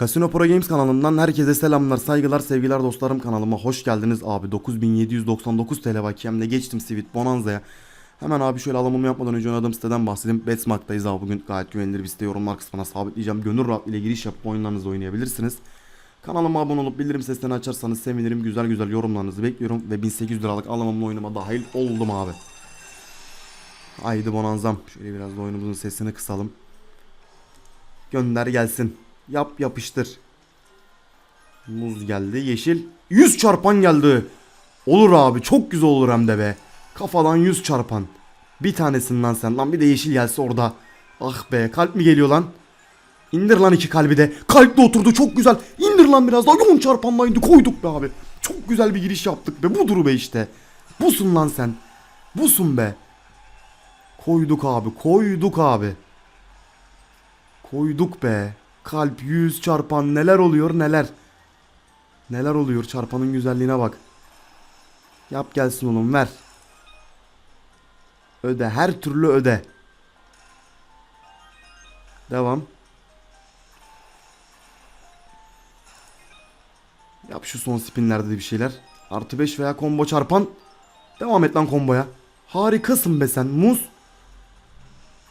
Casino Pro Games kanalından herkese selamlar, saygılar, sevgiler dostlarım kanalıma hoş geldiniz abi. 9799 TL bakiyemle geçtim Sweet Bonanza'ya. Hemen abi şöyle alımımı yapmadan önce oynadığım siteden bahsedeyim. Betsmark'tayız abi bugün gayet güvenilir bir site yorumlar kısmına sabitleyeceğim. Gönül rahatlığıyla giriş yapıp oyunlarınızı oynayabilirsiniz. Kanalıma abone olup bildirim seslerini açarsanız sevinirim. Güzel güzel yorumlarınızı bekliyorum ve 1800 liralık alımımla oyunuma dahil oldum abi. Haydi Bonanzam. Şöyle biraz da oyunumuzun sesini kısalım. Gönder gelsin. Yap yapıştır. Muz geldi. Yeşil. 100 çarpan geldi. Olur abi. Çok güzel olur hem de be. Kafadan 100 çarpan. Bir tanesinden sen lan. Bir de yeşil gelse orada. Ah be. Kalp mi geliyor lan? İndir lan iki kalbi de. Kalp de oturdu. Çok güzel. İndir lan biraz daha. 10 çarpanla indi. Koyduk be abi. Çok güzel bir giriş yaptık be. Budur be işte. Busun lan sen. Busun be. Koyduk abi. Koyduk abi. Koyduk be. Kalp 100 çarpan neler oluyor neler. Neler oluyor çarpanın güzelliğine bak. Yap gelsin oğlum ver. Öde her türlü öde. Devam. Yap şu son spinlerde de bir şeyler. Artı 5 veya combo çarpan. Devam et lan komboya. Harikasın be sen muz.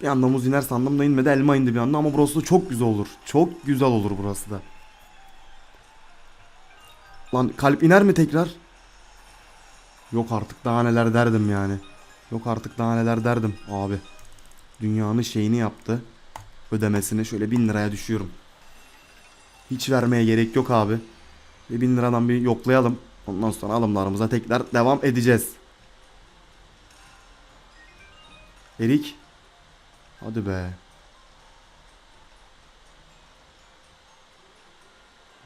Bir anda muz iner sandım inmedi elma indi bir anda ama burası da çok güzel olur. Çok güzel olur burası da. Lan kalp iner mi tekrar? Yok artık daha neler derdim yani. Yok artık daha neler derdim abi. Dünyanın şeyini yaptı. Ödemesini şöyle bin liraya düşüyorum. Hiç vermeye gerek yok abi. Bir bin liradan bir yoklayalım. Ondan sonra alımlarımıza tekrar devam edeceğiz. Erik. Hadi be.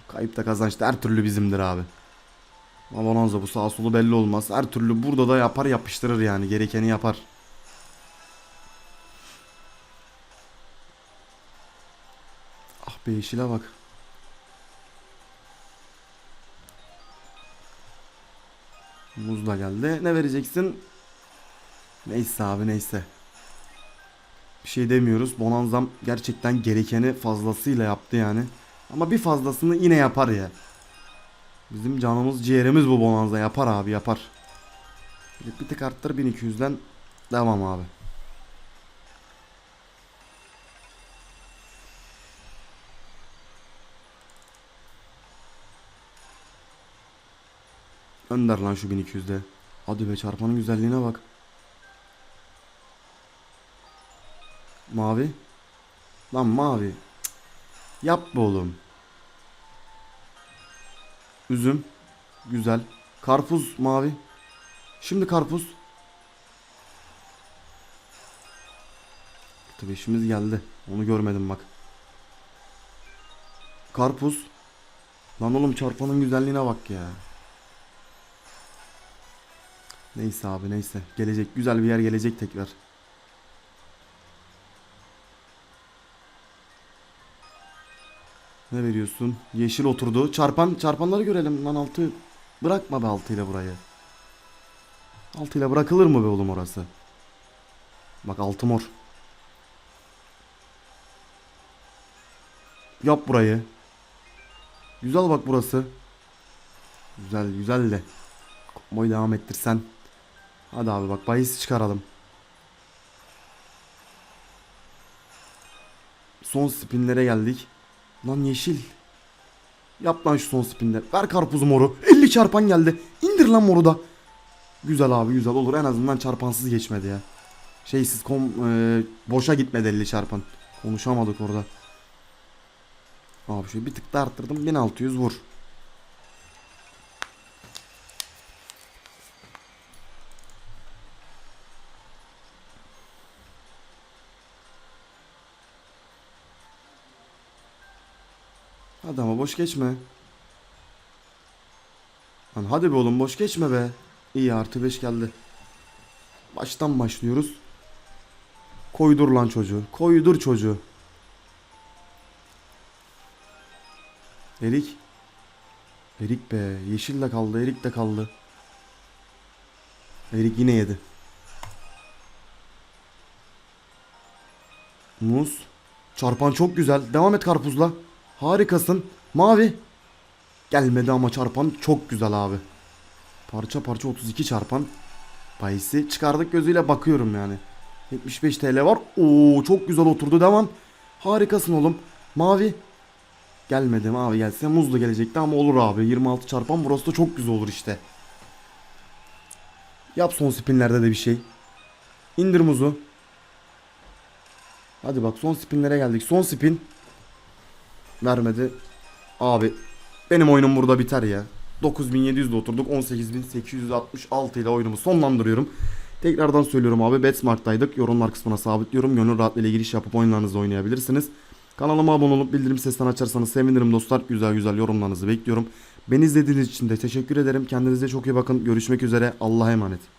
Kayıp da kazanç da her türlü bizimdir abi. Bonanza bu sağ solu belli olmaz. Her türlü burada da yapar yapıştırır yani. Gerekeni yapar. Ah be yeşile bak. Muz da geldi. Ne vereceksin? Neyse abi neyse. Bir şey demiyoruz. Bonanzam gerçekten gerekeni fazlasıyla yaptı yani. Ama bir fazlasını yine yapar ya. Bizim canımız ciğerimiz bu Bonanza yapar abi yapar. Bir, tık arttır 1200'den devam abi. Önder lan şu 1200'de. Hadi be çarpanın güzelliğine bak. Mavi. Lan mavi. Cık. Yapma oğlum. Üzüm. Güzel. Karpuz mavi. Şimdi karpuz. Tabii işimiz geldi. Onu görmedim bak. Karpuz. Lan oğlum çarpanın güzelliğine bak ya. Neyse abi neyse. Gelecek güzel bir yer gelecek tekrar. Ne veriyorsun? Yeşil oturdu. Çarpan, çarpanları görelim lan altı. Bırakma be altıyla burayı. Altıyla bırakılır mı be oğlum orası? Bak altı mor. Yap burayı. Güzel bak burası. Güzel güzel de. Boy devam ettirsen. Hadi abi bak bahis çıkaralım. Son spinlere geldik. Lan yeşil. Yap lan şu son spinde. Ver karpuzu moru. 50 çarpan geldi. İndir lan moru da. Güzel abi güzel olur. En azından çarpansız geçmedi ya. Şeysiz kom e, boşa gitmedi 50 çarpan. Konuşamadık orada. Abi şöyle bir tık da arttırdım. 1600 vur. Hadi ama boş geçme. Lan hadi be oğlum boş geçme be. İyi artı 5 geldi. Baştan başlıyoruz. Koydur lan çocuğu. Koydur çocuğu. Erik. Erik be. Yeşil de kaldı. Erik de kaldı. Erik yine yedi. Muz. Çarpan çok güzel. Devam et karpuzla. Harikasın. Mavi. Gelmedi ama çarpan çok güzel abi. Parça parça 32 çarpan. Bayisi çıkardık gözüyle bakıyorum yani. 75 TL var. Oo çok güzel oturdu devam. Harikasın oğlum. Mavi. Gelmedi mavi gelse muzlu gelecekti ama olur abi. 26 çarpan burası da çok güzel olur işte. Yap son spinlerde de bir şey. İndir muzu. Hadi bak son spinlere geldik. Son spin. Vermedi. Abi benim oyunum burada biter ya. 9700'de oturduk. 18866 ile oyunumu sonlandırıyorum. Tekrardan söylüyorum abi Betsmart'taydık. Yorumlar kısmına sabitliyorum. Gönül rahatlığıyla giriş yapıp oyunlarınızı oynayabilirsiniz. Kanalıma abone olup bildirim sesini açarsanız sevinirim dostlar. Güzel güzel yorumlarınızı bekliyorum. Beni izlediğiniz için de teşekkür ederim. Kendinize çok iyi bakın. Görüşmek üzere. Allah'a emanet.